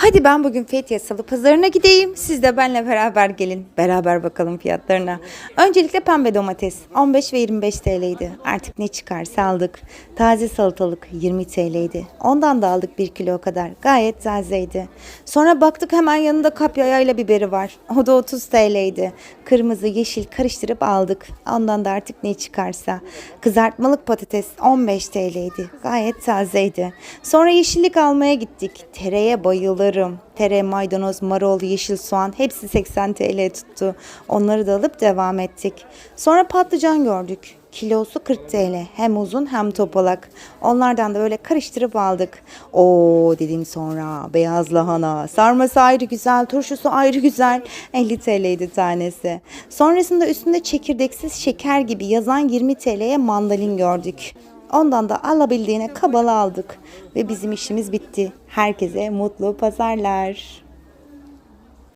Hadi ben bugün Fethiye Salı Pazarı'na gideyim. Siz de benimle beraber gelin. Beraber bakalım fiyatlarına. Öncelikle pembe domates 15 ve 25 TL'ydi. Artık ne çıkarsa aldık. Taze salatalık 20 TL'ydi. Ondan da aldık 1 kilo kadar. Gayet tazeydi. Sonra baktık hemen yanında kapya yayla biberi var. O da 30 TL'ydi. Kırmızı yeşil karıştırıp aldık. Ondan da artık ne çıkarsa. Kızartmalık patates 15 TL'ydi. Gayet tazeydi. Sonra yeşillik almaya gittik. Tereye bayılırım. Tere, maydanoz, marul, yeşil soğan hepsi 80 TL tuttu. Onları da alıp devam ettik. Sonra patlıcan gördük. Kilosu 40 TL. Hem uzun hem topalak. Onlardan da böyle karıştırıp aldık. Oo dedim sonra. Beyaz lahana. Sarması ayrı güzel. Turşusu ayrı güzel. 50 TL'ydi tanesi. Sonrasında üstünde çekirdeksiz şeker gibi yazan 20 TL'ye mandalin gördük. Ondan da alabildiğine kabalı aldık ve bizim işimiz bitti. Herkese mutlu pazarlar.